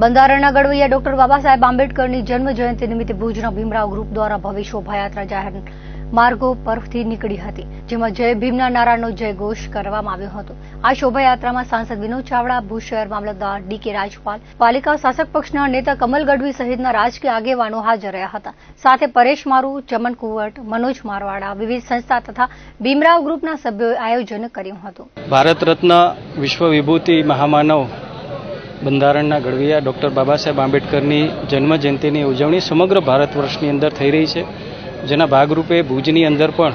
બંધારણના ઘડવૈયા ડોક્ટર બાબા સાહેબ આંબેડકરની જન્મ જયંતિ નિમિત્તે ભુજના ભીમરાવ ગ્રુપ દ્વારા ભવ્ય શોભાયાત્રા જાહેર માર્ગો પરથી નીકળી હતી, જેમાં જય ભીમના નારાનો જય કરવામાં આવ્યો હતો. આ શોભાયાત્રામાં સાંસદ વિનોદ ચાવડા, ભુજ શહેર મામલતદાર ડી કે રાજપાલ, પાલિકા શાસક પક્ષના નેતા કમલ ગઢવી સહિતના રાજકીય આગેવાનો હાજર રહ્યા હતા. સાથે પરેશ મારુ, ચમન કુંવટ મનોજ મારવાડા વિવિધ સંસ્થા તથા ભીમરાવ ગ્રુપના સભ્યોએ આયોજન કર્યું હતું. ભારત રત્ન વિશ્વ વિભૂતિ મહામાનવ બંધારણના ઘડવૈયા ડૉક્ટર બાબાસાહેબ આંબેડકરની જન્મ જયંતિની ઉજવણી સમગ્ર ભારત વર્ષની અંદર થઈ રહી છે. જેના ભાગરૂપે ભુજની અંદર પણ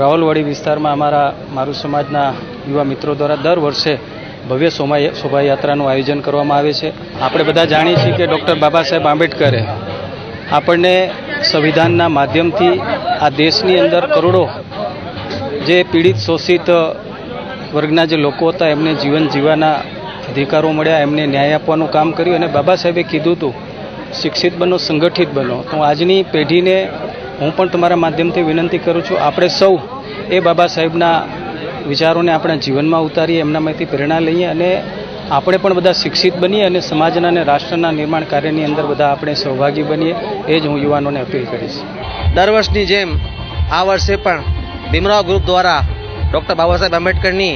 રાવલવાડી વિસ્તારમાં અમારા મારું સમાજના યુવા મિત્રો દ્વારા દર વર્ષે ભવ્ય શોભા શોભાયાત્રાનું આયોજન કરવામાં આવે છે. આપણે બધા જાણીએ છીએ કે ડૉક્ટર બાબા સાહેબ આંબેડકરે આપણને સંવિધાનના માધ્યમથી આ દેશની અંદર કરોડો જે પીડિત, શોષિત વર્ગના જે લોકો હતા એમને જીવન જીવવાના અધિકારો મળ્યા, એમને ન્યાય આપવાનું કામ કર્યું અને બાબા સાહેબે કીધું હતું, શિક્ષિત બનો, સંગઠિત બનો. તો આજની પેઢીને હું પણ તમારા માધ્યમથી વિનંતી કરું છું, આપણે સૌ એ બાબા સાહેબના વિચારોને આપણા જીવનમાં ઉતારીએ, એમનામાંથી પ્રેરણા લઈએ અને આપણે પણ બધા શિક્ષિત બનીએ અને સમાજના અને રાષ્ટ્રના નિર્માણ કાર્યની અંદર બધા આપણે સહભાગી બનીએ, એ જ હું યુવાનોને અપીલ કરીશ. દર વર્ષની જેમ આ વર્ષે પણ ભીમરાવ ગ્રુપ દ્વારા ડૉક્ટર બાબા સાહેબ આંબેડકરની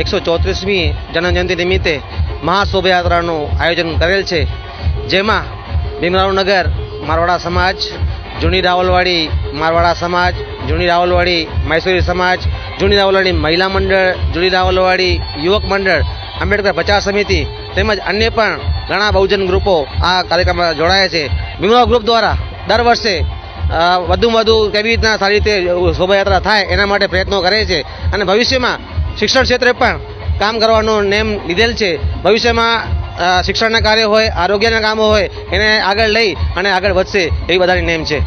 એકસો ચોત્રીસમી જન્મજયંતિ નિમિત્તે મહાશોભાયાત્રાનું આયોજન કરેલ છે, જેમાં ભીમરાવનગર મારવાડા સમાજ, જૂની રાવલવાડી, મારવાડા સમાજ, જૂની રાવલવાડી મૈસૂરી સમાજ, જૂની રાવલવાડી મહિલા મંડળ, જૂની રાવલવાડી યુવક મંડળ, આંબેડકર પ્રચાર સમિતિ તેમજ અન્ય પણ ઘણા બહુજન ગ્રુપો આ કાર્યક્રમમાં જોડાયા છે. ભીમરાવ ગ્રુપ દ્વારા દર વર્ષે વધુમાં વધુ કેવી રીતના સારી રીતે શોભાયાત્રા થાય એના માટે પ્રયત્નો કરે છે અને ભવિષ્યમાં શિક્ષણ ક્ષેત્રે પણ કામ કરવાનો નેમ લીધેલ છે. ભવિષ્યમાં શિક્ષણના કાર્ય હોય, આરોગ્યના કામો હોય, એને આગળ લઈ અને આગળ વધશે એવી બધાની નેમ છે.